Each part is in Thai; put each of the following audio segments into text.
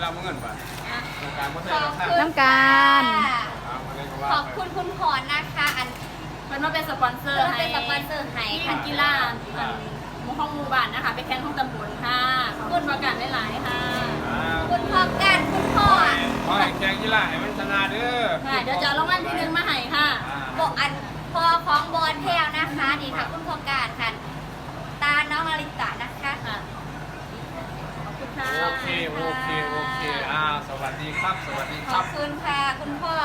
เราเงินไปโครงการบ่ใช่ราคาน้ำการเอามาเลยก็ว่าขอบไปคุณคุณพรนะคะ อันมันมาเป็นสปอนเซอร์เพื่อให้เป็นสปอนเซอร์ให้ที่ค่ะกีฬาอันหมู่ห้องหมู่บ้านนะคะไปแข่งห้องตำบลค่ะขอบคุณประกาศหลายๆค่ะอ่าคุณพ่อกันคุณพ่อขอให้แข่งกีฬาให้มันชนะเด้อค่ะเดี๋ยวจะเอารางวัลที่หนึ่งมาให้ค่ะอ่าบอกอันพ่อของบอลแพ้วนะคะนี่ค่ะ คุณพ่อการค่ะ ตาน้องนาริตะนะคะค่ะขอบคุณค่ะโอเคโอเค ดีครับ สวัสดีขครัอบบคุณค่ะ คุณพ่อ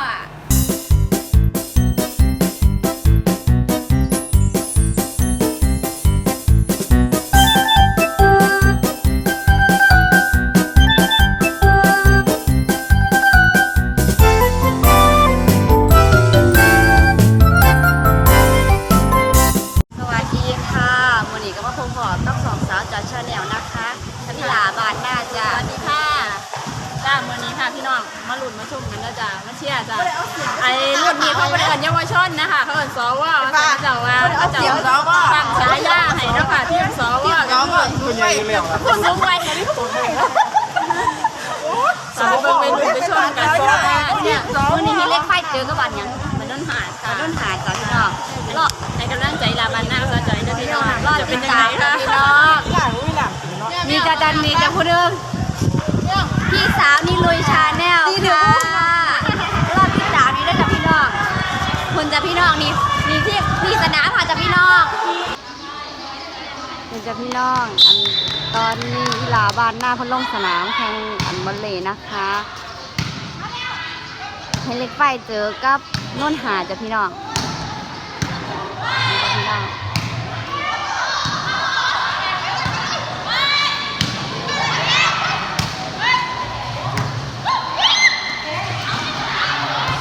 เขาเป็นเอิญเยาวชนนะคะเขาเอิญสวเขาเจ้าว่าเขาเจ้าตั้งฉายาให้เนาะค่ะที่สวคือคุณยังเรื่องครับคุณลุงไว้ค่ะที่ผมสาวไปเบิ่งไปลุ้นไปชมกันค่ะเนี่ยวันนี้มีเลขไฟเจอกับวันหยังมันต้นหาดค่ะต้นหาดจ้ะพี่น้องรอให้กำลังใจลาบันหน้าสะใจนะพี่น้องรอจะเป็นยังไงคะพี่น้องมีจะดันมีจะพูดเรื่องพี่สาวนี่ลุยชาแนลค่ะรอบที่สามนี้ด้วยจ้ะพี่น้องคุณ จะพี่น้องนี่นี่ที่นี่สนามค่ะจ้ะพี่น้องเป็นจ้ะพี่น้องอันตอนนี้อีหลาบานหน้าเพันลงสนามแข่งอันบอลเลยนะคะให้เล็กไฟเจอกับโน่นหาจ้ะพี่น้องนี่จ้ะพี่น้อง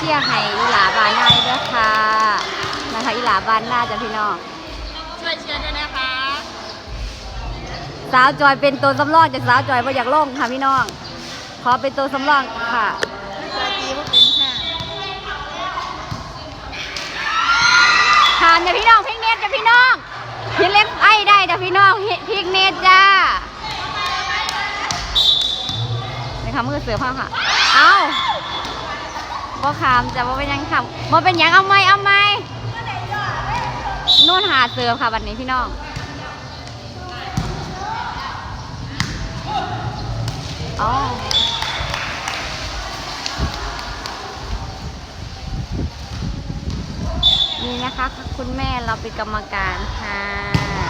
ชียร์ให้อีหลาบานหน้าด้วยค่ะนะคะอีหลาบานหน้าจ้ะพี่น้องช่วยเชียร์ด้วยนะคะ สาวจอยเป็นตัวสำรองจากสาวจอยมาอยากลงค่ะพี่น้อง ขอเป็นตัวสำรองค่ะสวัสดีพวกเป็นค่ะทานจ้ะพี่น้องพริกเนตจ้ะพี่น้องพี่เล็กไอ้ได้จ้ะพี่น้องพริกเนตจ้านี่ค่ะมือเสือผ้าค่ะ เอา บ่ขามจะบ่เป็นหยังค่ะบ่เป็นหยังเอาไหมเอาไหมโน่นหาเสือค่ะวันนี้พี่น้องอ๋อนี่นะคะคุณแม่เราเป็นกรรมการค่ะ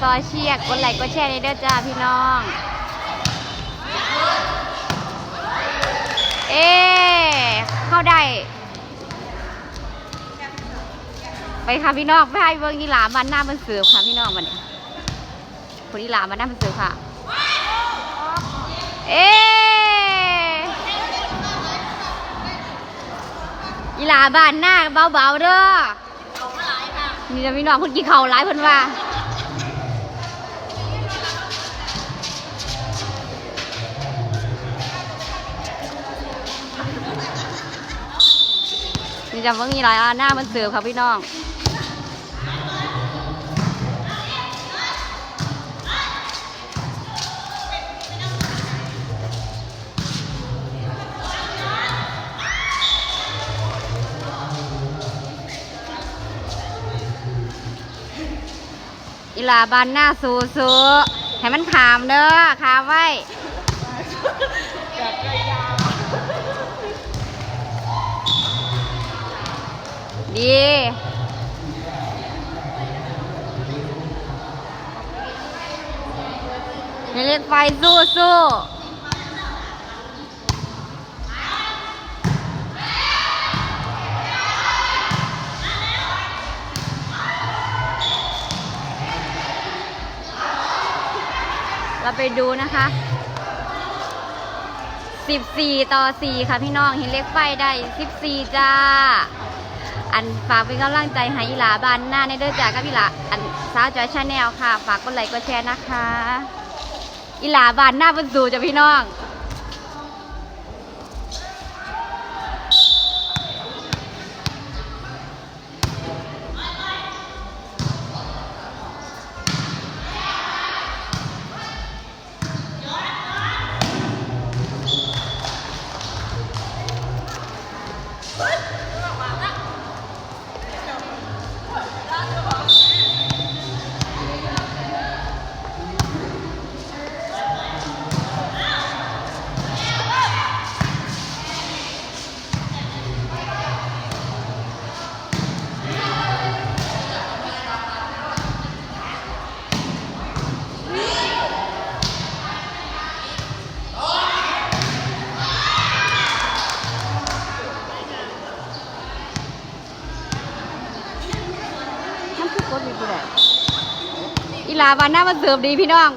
ซอยเชียกกดไลค์กดแชร์ในเด้อจ้าพี่น้อง เอ๊เข้าได้ ไปค่ะพี่น้องไปให้เบิ้งอีหลามันหน้ามันเสือค่ะพี่น้องมันคนอีหลามันหน้ามันเสือค่ะ เอ๊อีหลาบ้านหน้าเบาๆเด้อมาหลายค่ะนี่จะพี่น้องเพิ่นกินข้าวหลายเพิ่นว่า จะเพิ่งอีหลายอาหน้ามันเสือค่ะพี่น้องอีลาบานหน้าสูสูให้มันขามเด้อขามไว้ ดีให้เล็กไฟสู้สู้เราไปดูนะคะ 14 ต่อ 4 ค่ะพี่น้อง เห็นเล็กไฟได้ 14 จ้า อันฝากเป็นกำลังใจให้อีหลาบานหน้าในเด้อจ้ากับอีหลาอันสาวจอยชาแนลค่ะ ฝากกดไลค์กดแชร์นะคะอีหลาบานหน้าบนสู่จ้ะพี่น้องาบานหน้ามันเสิร์ฟดีพี่น้อง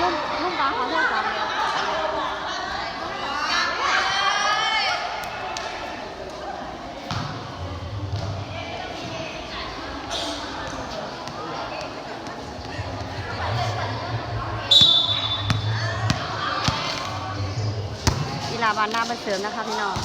ลุ่มลุ่มตาเขาเท่ากันกีฬา บานหน้าบันเสริมนะคะพี่น้อง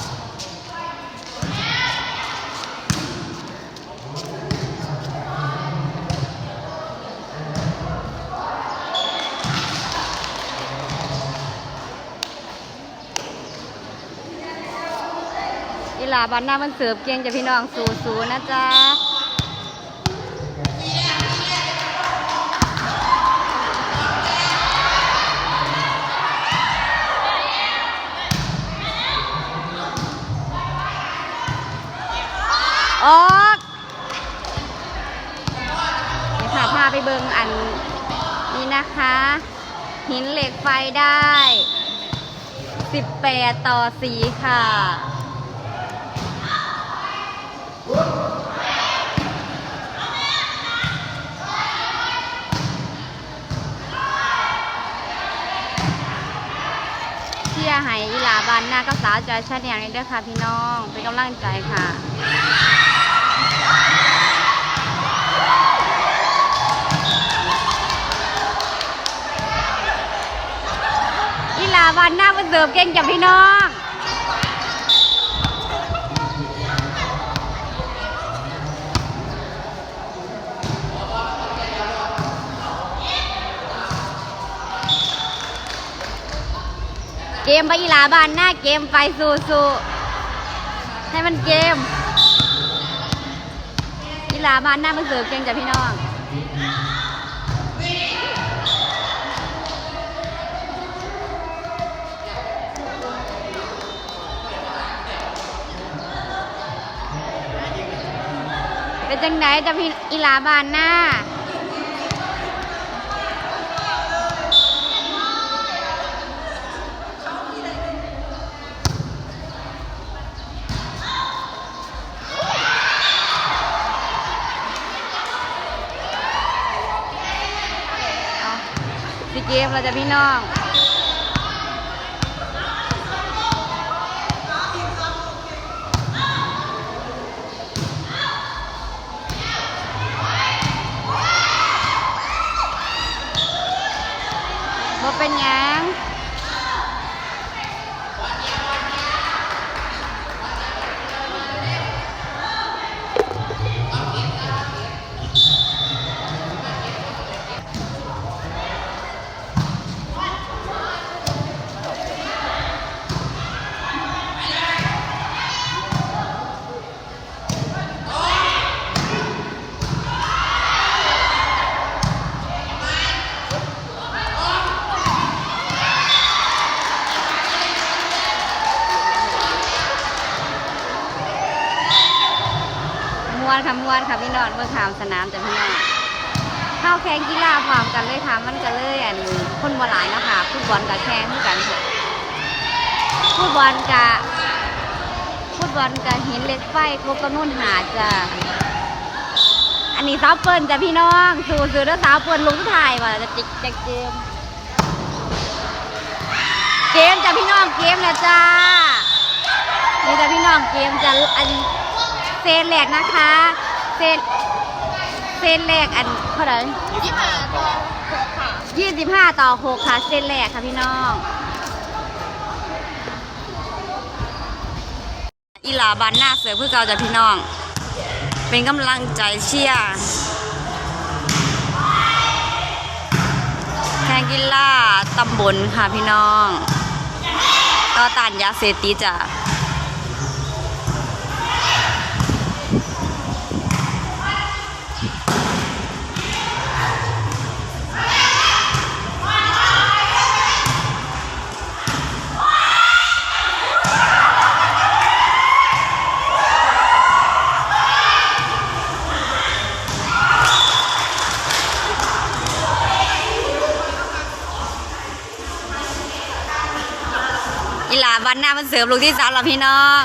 อีหลาบานหน้ามันเสิร์ฟเก่งจะพี่น้องสูสูๆนะจ๊ะ ออกเดี๋ยวค่ะพาไปเบิงอันนี้นะคะ หินเหล็กไฟได้ 18 ต่อ 4 ค่ะเชียร์ให้อีหลาบานหน้ากับสาวจอยชาแนลนี้ด้วยค่ะพี่น้อง เป็นกำลังใจค่ะาบานหน้ามาเสิร์ฟเก่งจับพี่น้องเกมไปอีลาบานหน้าเกมไปสู้สู้ให้มันเกมอีลาบานหน้ามาเสิร์ฟเก่งจับพี่น้อง จังไหนจะพี่อีหลาบานหน้าเอาสิเกมเราจะพี่น้อง วนค่ะมวนค่ะพี่น้องเมื่อขามสนามแต่พี่น้องเข้าแข่งกีฬาพร้อมกันเลยค่ะมันก็เลยอันคนบ่หลายนะคะฟุตบอลกับแข่งกันค่ะฟุตบอลกับฟุตบอลกับหินเล็กไฟครบกำนุ่นหาจ้ะอันนี้สาวเปิ้ลจ้ะพี่น้องสู่สื่อแล้วสาวเปิ้ลลงถ่ายว่าจะจิกจะเกมเกมจ้ะพี่น้องเกมนะจ้านี่จ้ะพี่น้องเกมจะอัน เซนแหลกนะคะ เซนเซนแหลกอันเท่าไหร่ยี่สิบห้าต่อหกค่ะยี่สิบห้าต่อหกค่ะ เซนแหลกค่ะพี่น้อง อีหลาบันหน้าเสือเพื่อเกาจากพี่น้อง เป็นกำลังใจเชียร์แคนกิล่าตำบลค่ะพี่น้อง ต่อต้านยาเสตีจ้ะ วันหน้ามันเสริมลูกที่สามหรอพี่น้อง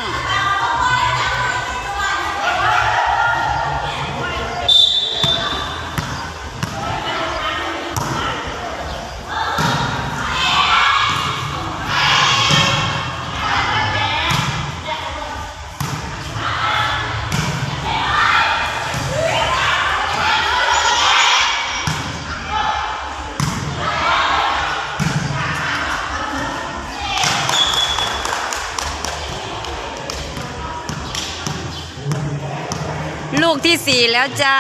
ลูกที่สี่แล้วจ้า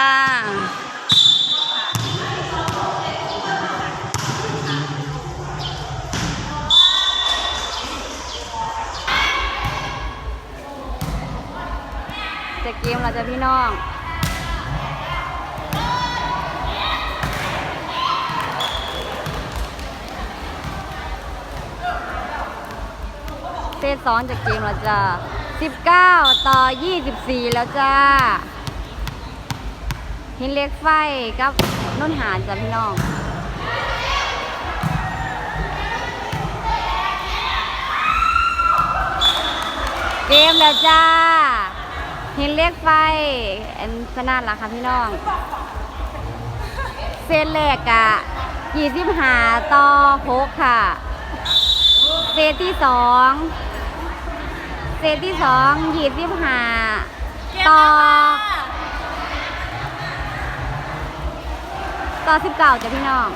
จะเกมเราจะพี่น้องเซตสองจากเกมเราจะ19 ต่อ 24 แล้วจ้า ห็นเล็กไฟกับน้นหานจ้ะพี่น้องเกมแล้วจ้าห็นเล็กไฟอันชนะละค่ะพี่น้องเซตแรกอะ25ต่อ6ค่ะเซตที่สองเซตที่สองยี่สิบหาต่อ ต่อ19จ้ะพี่น้อง